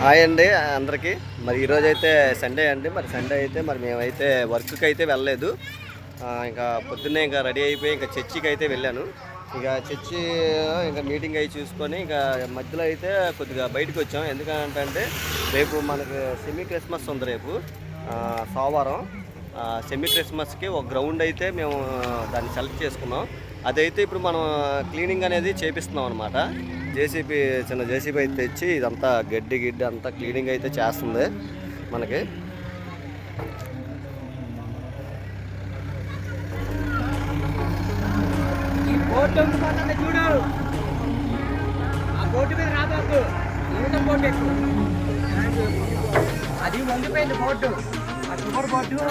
Hi అండి అందరికీ. మరి ఈరోజు అయితే సండే అండి. మరి సండే అయితే మరి మేమైతే వర్క్కి అయితే వెళ్ళలేదు ఇంకా పొద్దున్నే ఇంకా రెడీ అయిపోయి ఇంకా చర్చికి అయితే వెళ్ళాను. ఇక చర్చి ఇంకా మీటింగ్ అయి చూసుకొని ఇంకా మధ్యలో అయితే కొద్దిగా బయటకు వచ్చాం. ఎందుకంటే రేపు మనకి సెమీ క్రిస్మస్ ఉంది రేపు. సోమవారం. సెమీ క్రిస్మస్కి ఒక గ్రౌండ్ అయితే మేము దాన్ని సెలెక్ట్ చేసుకున్నాం. అదైతే ఇప్పుడు మనం క్లీనింగ్ అనేది చేపిస్తున్నాం అనమాట జేసీబీ చిన్న జేసీబీ అయితే తెచ్చి ఇదంతా గడ్డి గిడ్డి అంతా క్లీనింగ్ అయితే చేస్తుంది మనకి. ఈ బోట్ బోర్డు చూడు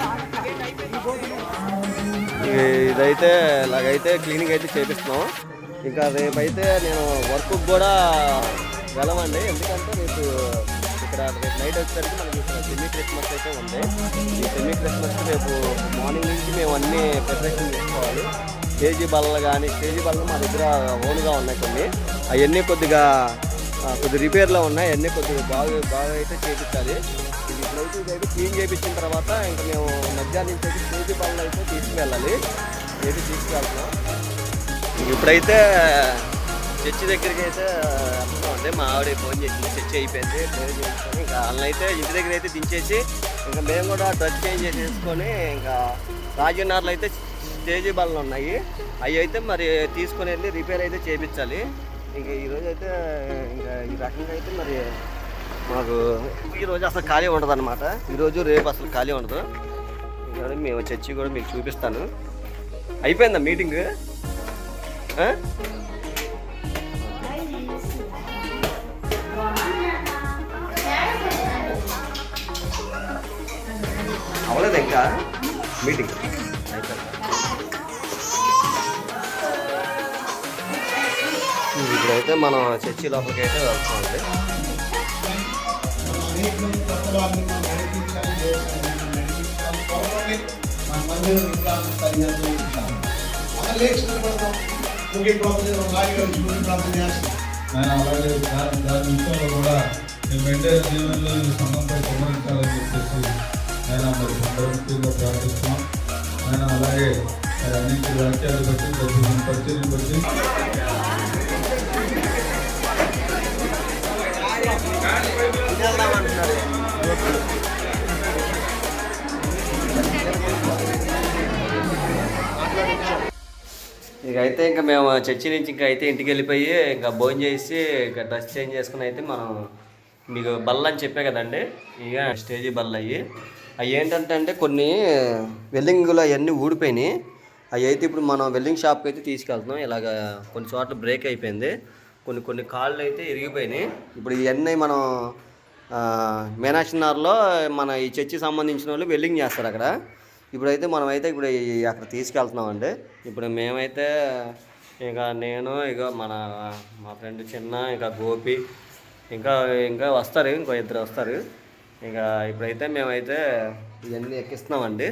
బోర్డు. ఇదైతే ఇలాగైతే క్లీనింగ్ అయితే చేపిస్తున్నాం. ఇంకా రేపైతే నేను వర్క్ కూడా వెళ్ళమండి. ఎందుకంటే రేపు ఇక్కడ రేపు నైట్ వచ్చేసరికి మనకి ఇక్కడ సెమీ క్రిస్మస్ అయితే ఉంది. ఈ సెమీ క్రిస్మస్ రేపు మార్నింగ్ నుంచి మేము అన్ని ప్రిపరేషన్ చేసుకోవాలి. కేజీ బల్లలు కానీ కేజీ బల్లలు మా దగ్గర ఓన్గా ఉన్నాయి కొన్ని. అవన్నీ కొద్దిగా కొద్ది రిపేర్లో ఉన్నాయి. అన్నీ కొద్దిగా బాగా బాగా అయితే చేపించాలి. ఇది ఇప్పుడైతే క్లీన్ చేయించిన తర్వాత ఇంకా మేము మధ్యాహ్నం నుంచి అయితే స్టేజీ బల్లలు అయితే తీసుకువెళ్ళాలి. ఏది తీసుకెళ్తున్నాం ఇప్పుడైతే చర్చి దగ్గరికి అయితే వెళ్తున్నామండి మా ఆవిడ ఫోన్ చేసింది. చర్చి అయిపోయింది. ప్రేర్ చేసుకొని ఇంకా వాళ్ళని అయితే ఇంటి దగ్గర అయితే దించేసి ఇంకా మేము కూడా డ్రెస్ చేంజ్ చేసేసుకొని ఇంకా రాజనగర్లో అయితే స్టేజీ బళ్ళు ఉన్నాయి. అవి అయితే మరి తీసుకొని వెళ్ళి రిపేర్ అయితే చేయించాలి ఇంకా ఈరోజు అయితే ఇంకా ఈ రకంగా అయితే మరి మాకు ఈరోజు అసలు ఖాళీ ఉండదు అనమాట ఈరోజు రేపు అసలు ఖాళీ ఉండదు. మేము చర్చి కూడా మీకు చూపిస్తాను. అయిపోయిందా మీటింగ్? అవలేదు అవ్వలేదు ఇంకా? మీటింగ్. ఇప్పుడైతే మనం చర్చి లోపలికి అయితే వెళ్తామండి ఆయన అలాగే దాని దాని విషయంలో కూడా నేను వెంటనే జీవనంలో ఈ సంఘంపై సంబంధించాలని చెప్పేసి ఆయన మరి సందర్భంగా ప్రార్థిస్తున్నాం ఆయన అలాగే అన్నింటి వాక్యాలు బట్టి ప్రతి పరిచయం బట్టి ఇక అయితే ఇంకా మేము చర్చి నుంచి ఇంకా అయితే ఇంటికి వెళ్ళిపోయి ఇంకా భోజనం చేసి ఇంకా డ్రెస్ చేంజ్ చేసుకుని అయితే మనం మీకు బల్ల అని చెప్పే కదండి. ఇక స్టేజీ బల్ల అయ్యి. అవి ఏంటంటే అంటే కొన్ని వెల్లింగులు అవన్నీ ఊడిపోయినాయి. అవి అయితే ఇప్పుడు మనం వెల్డింగ్ షాప్కి అయితే తీసుకెళ్తున్నాం. ఇలాగ కొన్ని చోట్ల బ్రేక్ అయిపోయింది. కొన్ని కొన్ని కాళ్ళు అయితే ఇరిగిపోయినాయి. ఇప్పుడు ఇవన్నీ మనం ఆ, మీనాక్షి నగర్లో మన ఈ చర్చి సంబంధించిన వాళ్ళు వెల్డింగ్ చేస్తారు అక్కడ. ఇప్పుడైతే మనమైతే ఇప్పుడు అక్కడ తీసుకెళ్తున్నామండి. ఇప్పుడు మేమైతే ఇక నేను ఇక మన మా ఫ్రెండ్ చిన్న ఇంకా గోపి ఇంకా ఇంకా వస్తారు ఇంకో ఇద్దరు వస్తారు. ఇంకా ఇప్పుడైతే మేమైతే ఇవన్నీ ఎక్కిస్తున్నామండి.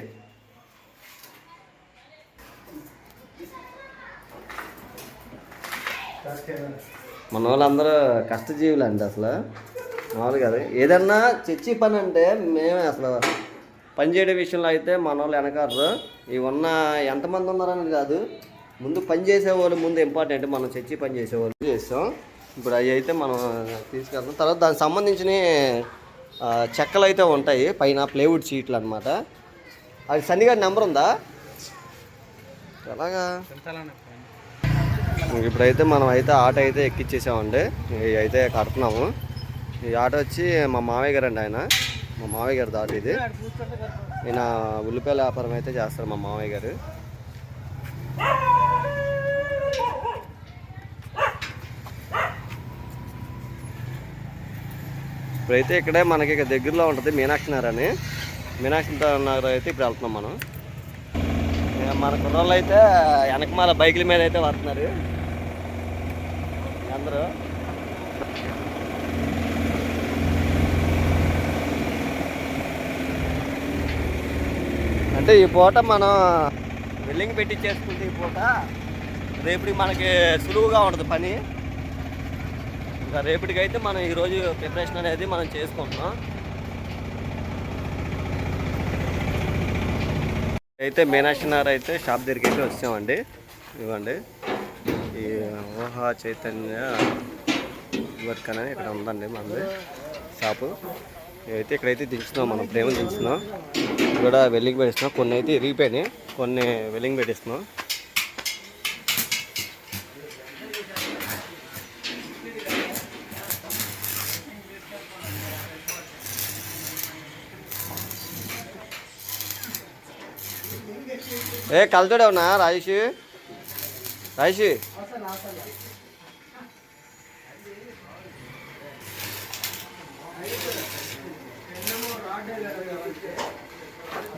మన వాళ్ళందరూ కష్టజీవులు అండి అసలు. మామూలు కాదు. ఏదన్నా చర్చి పని అంటే మేమే అసలు పని చేయడం విషయంలో అయితే మన వాళ్ళు వెనకారు ఈ ఉన్న ఎంతమంది ఉన్నారని కాదు. ముందు పని చేసేవాళ్ళు ముందు ఇంపార్టెంట్ మనం చర్చి పని చేసేవాళ్ళు చేస్తాం. ఇప్పుడు అవి అయితే మనం తీసుకెళ్తాం. తర్వాత దానికి సంబంధించిన చెక్కలు అయితే ఉంటాయి. పైన ప్లేవుడ్ షీట్లు అనమాట అది సన్నిగారి నెంబర్ ఉందా? ఎలాగా? ఇప్పుడైతే మనం అయితే ఆటో అయితే ఎక్కిచ్చేసామండి. ఇవి అయితే కడుతున్నాము. ఈ ఆటో వచ్చి మా మామయ్య గారు అండి ఆయన. మా మామయ్య గారు ఆటో ఇది. ఈయన ఉల్లిపాయల వ్యాపారం అయితే చేస్తారు మా మామయ్య గారు. ఇప్పుడైతే ఇక్కడే మనకి ఇక దగ్గరలో ఉంటుంది మీనాక్షి నగర్ అని. మీనాక్షి నగర్ అయితే ఇప్పుడు వెళ్తున్నాం మనం. మన కుర్రోళ్ళు అయితే వెనకమాల బైకుల మీద అయితే వస్తున్నారు. అందరూ. అంటే ఈ పూట మనం వెల్లింగ్ పెట్టి చేసుకుంటే ఈ పూట రేపటి మనకి సులువుగా ఉంటుంది పని. ఇంకా రేపటికైతే మనం ఈరోజు ప్రిపరేషన్ అనేది మనం చేసుకుంటున్నాం. అయితే మీనాక్షి నగర్ అయితే షాప్ దగ్గరికి అయితే వచ్చామండి. ఇవ్వండి. ఈ ఊహా చైతన్య వర్క్ అనేది ఇక్కడ ఉందండి మనది షాపు. అయితే ఇక్కడైతే దించుతున్నాం మనం ప్రేమలు దించుతున్నాం ఇక్కడ వెల్లింగ్ పెట్టిస్తున్నాం కొన్ని అయితే ఇరిగిపోయినాయి కొన్ని వెల్లింగ్ పెట్టిస్తున్నాం ఏ కలుతాడేవునా రాజేష్? రాజేష్?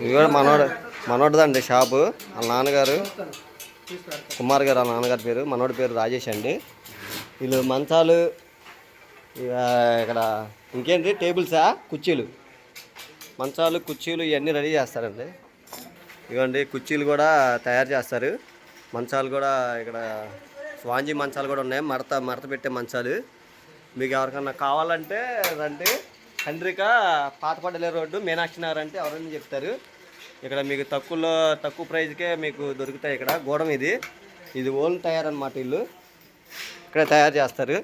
ఇది కూడా మనోడు మనోడిదండి షాపు. వాళ్ళ నాన్నగారు కుమార్ గారు వాళ్ళ నాన్నగారి పేరు మనోడి పేరు రాజేష్ అండి. వీళ్ళు మంచాలు ఇక్కడ ఇంకేంటి టేబుల్సా కుర్చీలు? మంచాలు కుర్చీలు ఇవన్నీ రెడీ చేస్తారండి. ఇవ్వండి కుర్చీలు కూడా తయారు చేస్తారు. మంచాలు కూడా ఇక్కడ స్వాంజీ మంచాలు కూడా ఉన్నాయి. మడత మడత పెట్టే మంచాలు. మీకు ఎవరికన్నా కావాలంటే రండి. కండ్రిక పాతపడలే రోడ్డు మీనాక్షి నగర్ అంటే ఎవరైనా చెప్తారు. ఇక్కడ మీకు తక్కువలో తక్కువ ప్రైస్కే మీకు దొరుకుతాయి ఇక్కడ. గోడం ఇది. ఇది ఓన్ తయారన్నమాట ఇల్లు. ఇక్కడ తయారు చేస్తారు.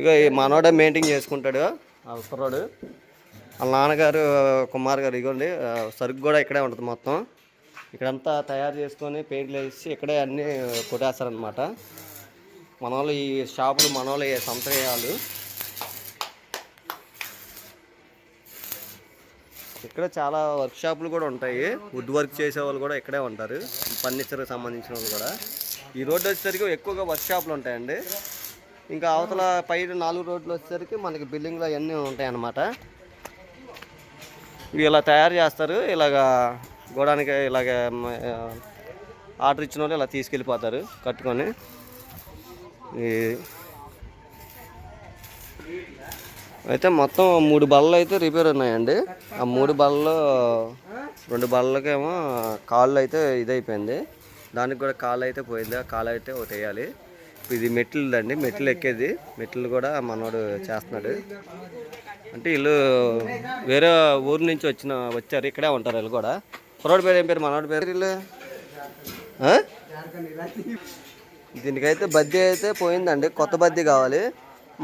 ఇక ఈ మనోడే మెయింటైన్ చేసుకుంటాడు. ఆ కుర్రోడు వాళ్ళ నాన్నగారు కుమార్ గారు ఇగోండి సరుకు కూడా ఇక్కడే ఉంటుంది మొత్తం. ఇక్కడంతా తయారు చేసుకొని పెయింట్లు వేసి ఇక్కడే అన్నీ కొట్టేస్తారనమాట మన వాళ్ళు ఈ షాపులు మన వాళ్ళు. సొంత ఇక్కడ చాలా వర్క్ షాపులు కూడా ఉంటాయి. వుడ్ వర్క్ చేసే వాళ్ళు కూడా ఇక్కడే ఉంటారు. ఫర్నిచర్కి సంబంధించిన వాళ్ళు కూడా. ఈ రోడ్డు వచ్చేసరికి ఎక్కువగా వర్క్ షాపులు ఉంటాయండి. ఇంకా అవతల పై నాలుగు రోడ్లు వచ్చేసరికి మనకి బిల్డింగ్లు అవన్నీ ఉంటాయి అన్నమాట. ఇవి ఇలా తయారు చేస్తారు. ఇలాగా గోడానికి ఇలాగ ఆర్డర్ ఇచ్చిన వాళ్ళు ఇలా తీసుకెళ్ళిపోతారు కట్టుకొని ఈ అయితే మొత్తం మూడు బళ్ళు అయితే రిపేర్ ఉన్నాయండి. ఆ మూడు బళ్ళలో రెండు బళ్ళకేమో కాళ్ళు అయితే ఇదైపోయింది. దానికి కూడా కాళ్ళు అయితే పోయింది. ఆ కాళ్ళు అయితే ఒకటి వేయాలి. ఇది మెట్లుదండి. మెట్లు ఎక్కేది. మెట్లు కూడా మనోడు చేస్తున్నాడు. అంటే వీళ్ళు వేరే ఊరు నుంచి వచ్చిన వచ్చారు. ఇక్కడే ఉంటారు వీళ్ళు కూడా. కుర్రోడి పేరు ఏం పేరు? మనోడి పేరు వీళ్ళు? దీనికైతే బద్దీ అయితే పోయిందండి. కొత్త బద్దీ కావాలి.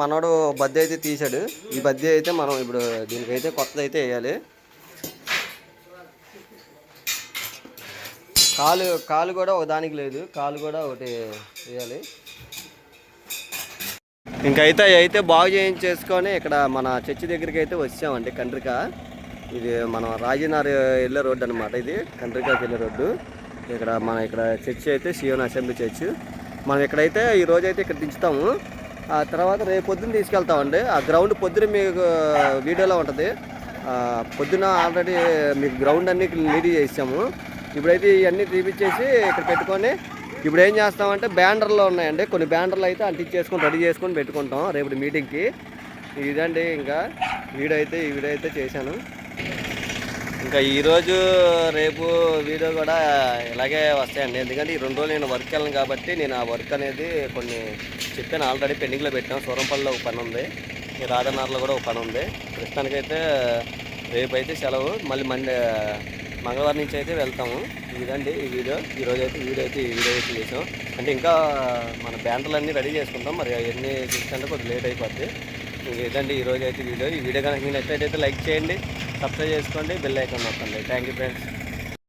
మనోడు బద్దె అయితే తీసాడు ఈ బద్దె అయితే మనం ఇప్పుడు దీనికైతే కొత్తది అయితే వేయాలి. కాలు కాలు కూడా ఒక దానికి లేదు. కాలు కూడా ఒకటి వేయాలి. ఇంకైతే అవి అయితే బాగు చేయించేసుకొని ఇక్కడ మన చర్చి దగ్గరికి అయితే వచ్చామండి కండ్రిక. ఇది మనం రాజీనార్ వెళ్ళే రోడ్డు అనమాట ఇది కండ్రికాకి వెళ్ళే రోడ్డు. ఇక్కడ మన ఇక్కడ చర్చి అయితే శివన్ అసెంబ్లీ చర్చ్. మనం ఇక్కడైతే ఈ రోజు అయితే ఇక్కడ దించుతాము. ఆ తర్వాత రేపు పొద్దున్న తీసుకెళ్తామండి. ఆ గ్రౌండ్ పొద్దున మీకు వీడియోలో ఉంటుంది. పొద్దున ఆల్రెడీ మీకు గ్రౌండ్ అన్ని నీట్ చేసాము. ఇప్పుడైతే ఇవన్నీ తీపిచ్చేసి ఇక్కడ పెట్టుకొని ఇప్పుడు ఏం చేస్తామంటే బ్యానర్లు ఉన్నాయండి. కొన్ని బ్యానర్లు అయితే అంటించేసుకొని రెడీ చేసుకొని పెట్టుకుంటాం రేపు మీటింగ్కి. ఇదండి ఇంకా వీడియో అయితే ఈ వీడియో అయితే చేశాను. ఇంకా ఈరోజు రేపు వీడియో కూడా ఇలాగే వస్తాయండి. ఎందుకంటే ఈ రెండు రోజులు నేను వర్క్ వెళ్ళను కాబట్టి నేను ఆ వర్క్ అనేది కొన్ని చెప్పాను ఆల్రెడీ పెండింగ్లో పెట్టాను సూరంపల్లిలో ఒక పని ఉంది. ఈ రాధనార్లో కూడా ఒక పని ఉంది. ప్రస్తుతానికైతే రేపు అయితే సెలవు. మళ్ళీ మండే మంగళవారం నుంచి అయితే వెళ్తాము. ఇదండి ఈ వీడియో. ఈ అయితే వీడియో అయితే ఈ వీడియో అయితే చేసాం. అంటే ఇంకా మన బ్యానర్లు అన్నీ రెడీ చేసుకుంటాం. మరి అవన్నీ చూసుకుంటే కొద్దిగా లేట్ అయిపోద్ది. ఇంక ఇదండి ఈరోజు అయితే వీడియో. ఈ వీడియో కనుక మీకు నచ్చినట్టయితే లైక్ చేయండి. సబ్స్క్రైబ్ చేసుకోండి బెల్ ఐకాన్ నొక్కండి. Thank you friends